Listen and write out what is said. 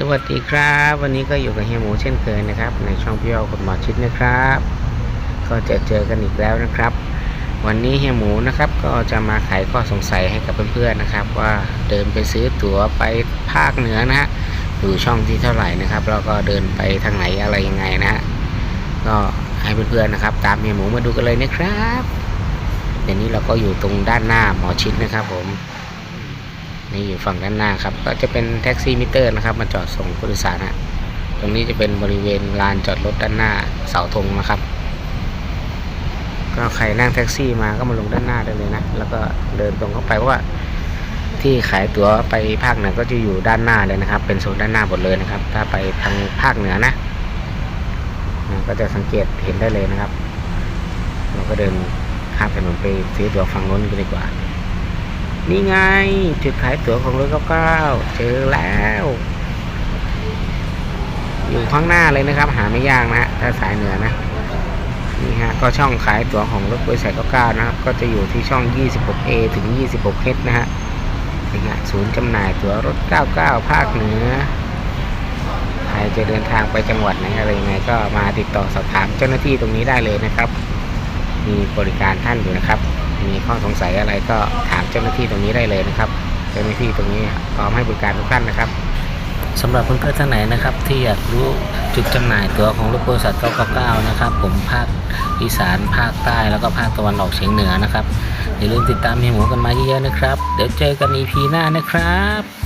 สวัสดีครับ วันนี้ก็อยู่กับเฮียหมูเช่นเคยนะครับ ในช่องพี่เอาคนหมอชิดนะครับ ก็จะเจอกันอีกแล้วนะครับ วันนี้เฮียหมูนะครับก็จะมาไขข้อสงสัยให้กับเพื่อนๆนะครับ ว่าเดินไปซื้อตั๋วไปภาคเหนือนะฮะอยู่ช่องที่เท่าไหร่นะครับแล้วก็เดินไปทางไหนอะไรยังไงนะฮะก็ให้เพื่อนๆนะครับ ตามเฮียหมูมาดูกันเลยนะครับเดี๋ยวนี้เราก็อยู่ตรงด้านหน้าหมอชิดนะครับผม นี่อยู่ฝั่งด้านหน้าครับ ก็จะเป็นแท็กซี่มิเตอร์นะครับ มาจอดส่งผู้โดยสารนะตรงนี้จะเป็นบริเวณลานจอดรถด้านหน้าเสาธงนะครับ ก็ใครนั่งแท็กซี่มาก็มาลงด้านหน้าได้เลยนะ แล้วก็เดินตรงเข้าไปเพราะว่า ที่ขายตั๋วไปภาคเหนือก็จะอยู่ด้านหน้าเลยนะครับ เป็นโซนด้านหน้าหมดเลยนะครับ ถ้าไปทางภาคเหนือนะ ก็จะสังเกตเห็นได้เลยนะครับ เราก็เดินข้ามถนนไปซื้อตั๋วฝั่งโน้นกันดีกว่า นี่ไง จุดขายตั๋วของรถเก้าเจอแล้ว อยู่ข้างหน้าเลยนะครับ หาไม่ยากนะฮะถ้าสายเหนือนะนี่ฮะก็ช่องขายตั๋วของรถบริษัท99นะครับ ก็จะอยู่ที่ช่อง 26A ถึง 26H นะฮะนี่ฮะศูนย์จำหน่ายตั๋วรถ 99 ภาคเหนือใครจะเดินทางไปจังหวัดไหนอะไรยังไงก็มาติดต่อสอบถามเจ้าหน้าที่ตรงนี้ได้เลยนะครับ มีบริการท่านอยู่นะครับ มีข้อสงสัยอะไรก็ถามเจ้าหน้าที่ตรงนี้ได้เลยนะครับ เจ้าหน้าที่ตรงนี้พร้อมให้บริการทุกท่านนะครับสำหรับเพื่อนๆท่านไหนนะครับ ที่อยากรู้จุดจำหน่ายตั๋วของรถบริษัท999 นะครับ ผมภาคอีสานภาคใต้แล้วก็ภาคตะวันออกเฉียงเหนือนะครับอย่าลืมติดตามเฮียหมูกันมาเยอะๆนะครับ เดี๋ยวเจอกันอีพีหน้านะครับ